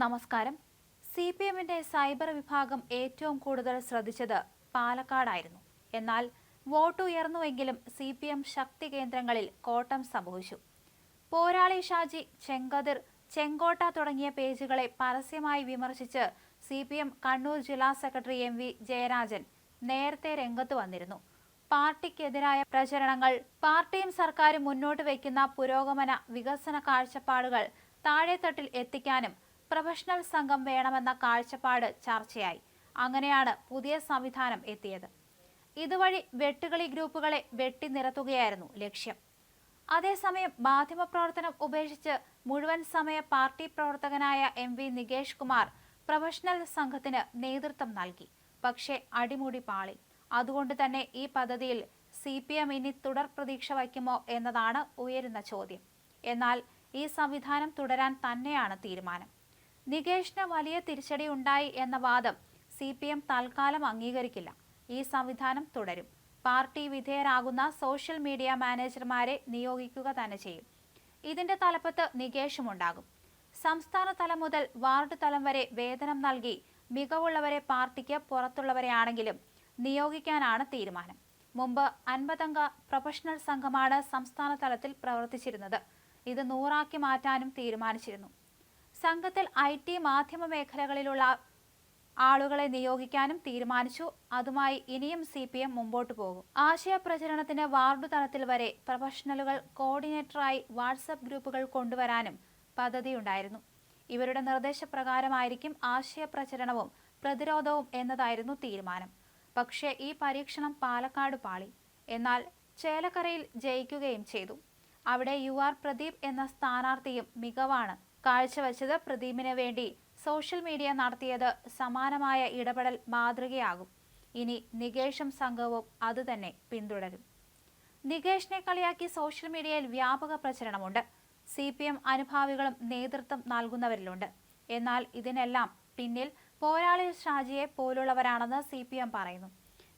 നമസ്കാരം. C P എമ്മിന്റെ cyber വിഭാഗം ഏറ്റവും കൂടുതൽ ശ്രദ്ധിച്ചത് പാലക്കാടായിരുന്നു. എന്നാൽ വോട്ട് ഉയർന്നുവെങ്കിലും സി പി എം ശക്തി കേന്ദ്രങ്ങളിൽ കോട്ടം സംഭവിച്ചു. പോരാളി ഷാജി ചെങ്കതിർ ചെങ്കോട്ട തുടങ്ങിയ പേജുകളെ പരസ്യമായി വിമർശിച്ച് സി പി എം കണ്ണൂർ ജില്ലാ സെക്രട്ടറി എം വി ജയരാജൻ നേരത്തെ രംഗത്ത് വന്നിരുന്നു. പാർട്ടിക്കെതിരായ പ്രചരണങ്ങൾ പാർട്ടിയും സർക്കാരും മുന്നോട്ട് വയ്ക്കുന്ന പുരോഗമന വികസന കാഴ്ചപ്പാടുകൾ താഴെത്തട്ടിൽ എത്തിക്കാനും പ്രൊഫഷണൽ സംഘം വേണമെന്ന കാഴ്ചപ്പാട് ചർച്ചയായി. അങ്ങനെയാണ് പുതിയ സംവിധാനം എത്തിയത്. ഇതുവഴി വെട്ടുകളി ഗ്രൂപ്പുകളെ വെട്ടിനിരത്തുകയായിരുന്നു ലക്ഷ്യം. അതേസമയം മാധ്യമപ്രവർത്തനം ഉപേക്ഷിച്ച് മുഴുവൻ സമയ പാർട്ടി പ്രവർത്തകനായ M V Nikesh Kumar professional സംഘത്തിന് നേതൃത്വം നൽകി. പക്ഷേ അടിമുടി പാളി. അതുകൊണ്ട് തന്നെ ഈ പദ്ധതിയിൽ സി പി എം ഇനി തുടർ പ്രതീക്ഷ വയ്ക്കുമോ എന്നതാണ് ഉയരുന്ന ചോദ്യം. എന്നാൽ ഈ സംവിധാനം തുടരാൻ തന്നെയാണ് തീരുമാനം. നികേഷിന് വലിയ തിരിച്ചടി ഉണ്ടായി എന്ന വാദം സി പി എം തൽക്കാലം അംഗീകരിക്കില്ല. ഈ സംവിധാനം തുടരും. പാർട്ടി വിധേയരാകുന്ന സോഷ്യൽ മീഡിയ മാനേജർമാരെ നിയോഗിക്കുക തന്നെ ചെയ്യും. ഇതിന്റെ തലപ്പത്ത് നികേഷും ഉണ്ടാകും സംസ്ഥാന തലം മുതൽ വാർഡ് തലം വരെ വേതനം നൽകി മികവുള്ളവരെ പാർട്ടിക്ക് പുറത്തുള്ളവരെയാണെങ്കിലും നിയോഗിക്കാനാണ് തീരുമാനം. മുമ്പ് അൻപതംഗ പ്രൊഫഷണൽ സംഘമാണ് സംസ്ഥാന തലത്തിൽ പ്രവർത്തിച്ചിരുന്നത്. ഇത് നൂറാക്കി മാറ്റാനും തീരുമാനിച്ചിരുന്നു. സംഘത്തിൽ ഐ ടി മാധ്യമ മേഖലകളിലുള്ള ആളുകളെ നിയോഗിക്കാനും തീരുമാനിച്ചു. അതുമായി ഇനിയും സി പി എം മുമ്പോട്ട് പോകും. ആശയ പ്രചരണത്തിന് വാർഡ് തലത്തിൽ വരെ പ്രൊഫഷണലുകൾ കോർഡിനേറ്ററായി വാട്സപ്പ് ഗ്രൂപ്പുകൾ കൊണ്ടുവരാനും പദ്ധതിയുണ്ടായിരുന്നു. ഇവരുടെ നിർദ്ദേശപ്രകാരമായിരിക്കും ആശയ പ്രചരണവും പ്രതിരോധവും എന്നതായിരുന്നു തീരുമാനം. പക്ഷേ ഈ പരീക്ഷണം പാലക്കാട് പാളി. എന്നാൽ ചേലക്കരയിൽ ജയിക്കുകയും ചെയ്തു. അവിടെ യു ആർ പ്രദീപ് എന്ന സ്ഥാനാർത്ഥിയും മികവാണ് കാഴ്ചവെച്ചത് പ്രദീപിന് വേണ്ടി സോഷ്യൽ മീഡിയ നടത്തിയത് സമാനമായ ഇടപെടൽ മാതൃകയാകും. ഇനി നികേഷും സംഘവും അതുതന്നെ പിന്തുടരും. നികേഷിനെ കളിയാക്കി സോഷ്യൽ മീഡിയയിൽ വ്യാപക പ്രചരണമുണ്ട്. സി പി എം അനുഭാവികളും നേതൃത്വം നൽകുന്നവരിലുണ്ട്. എന്നാൽ ഇതിനെല്ലാം പിന്നിൽ പോരാളി ഷാജിയെ പോലുള്ളവരാണെന്ന് സി പി എം പറയുന്നു.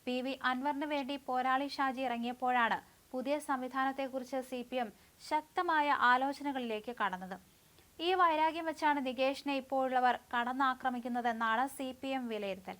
പി വി അൻവറിന് വേണ്ടി പോരാളി ഷാജി ഇറങ്ങിയപ്പോഴാണ് പുതിയ സംവിധാനത്തെക്കുറിച്ച് സി പി എം ശക്തമായ ആലോചനകളിലേക്ക് കടന്നത്. ഈ വൈരാഗ്യം വെച്ചാണ് നികേഷിനെ ഇപ്പോഴുള്ളവർ കടന്നാക്രമിക്കുന്നതെന്നാണ് സി പി എം വിലയിരുത്തൽ.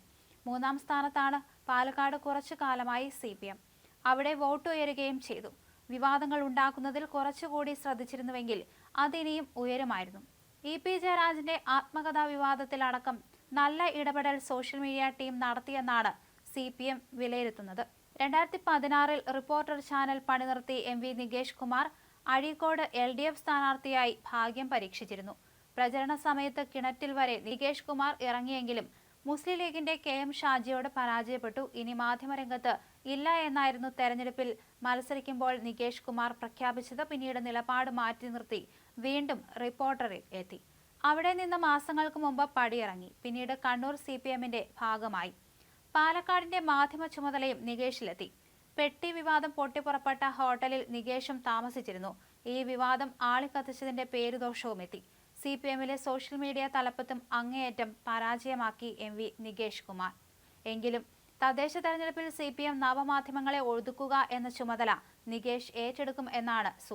മൂന്നാം സ്ഥാനത്താണ് പാലക്കാട് കുറച്ചു കാലമായി സി പി എം. അവിടെ വോട്ട് ഉയരുകയും ചെയ്തു. വിവാദങ്ങൾ ഉണ്ടാക്കുന്നതിൽ കുറച്ചുകൂടി ശ്രദ്ധിച്ചിരുന്നുവെങ്കിൽ അതിനിയും ഉയരുമായിരുന്നു. ഇ പി ജയരാജന്റെ ആത്മകഥാ വിവാദത്തിലടക്കം നല്ല ഇടപെടൽ സോഷ്യൽ മീഡിയ ടീം നടത്തിയെന്നാണ് സി പി എം വിലയിരുത്തുന്നത്. രണ്ടായിരത്തി പതിനാറിൽ reporter channel പണിനിർത്തി M V Nikesh Kumar Azhikode L D F സ്ഥാനാർത്ഥിയായി ഭാഗ്യം പരീക്ഷിച്ചിരുന്നു. പ്രചരണ സമയത്ത് കിണറ്റിൽ വരെ നികേഷ് കുമാർ ഇറങ്ങിയെങ്കിലും മുസ്ലിം ലീഗിന്റെ കെ എം ഷാജിയോട് പരാജയപ്പെട്ടു. ഇനി മാധ്യമരംഗത്ത് ഇല്ല എന്നായിരുന്നു തെരഞ്ഞെടുപ്പിൽ മത്സരിക്കുമ്പോൾ നികേഷ് കുമാർ പ്രഖ്യാപിച്ചത്. പിന്നീട് നിലപാട് മാറ്റി നിർത്തി വീണ്ടും റിപ്പോർട്ടറിൽ എത്തി. അവിടെ നിന്ന് മാസങ്ങൾക്ക് മുമ്പ് പടിയിറങ്ങി. പിന്നീട് കണ്ണൂർ സി ഭാഗമായി. പാലക്കാടിന്റെ മാധ്യമ ചുമതലയും നികേഷിലെത്തി. പെട്ടി വിവാദം പൊട്ടിപ്പുറപ്പെട്ട ഹോട്ടലിൽ നികേഷും താമസിച്ചിരുന്നു. ഈ വിവാദം ആളിക്കത്തിച്ചതിന്റെ പേരുദോഷവും എത്തി. സി പി എമ്മിലെ സോഷ്യൽ മീഡിയ തലപ്പത്തും അങ്ങേയറ്റം പരാജയമാക്കി എം വി നികേഷ് കുമാർ. എങ്കിലും തദ്ദേശ തെരഞ്ഞെടുപ്പിൽ സി പി എം നവമാധ്യമങ്ങളെ ഒതുക്കുക എന്ന ചുമതല നികേഷ് ഏറ്റെടുക്കും എന്നാണ്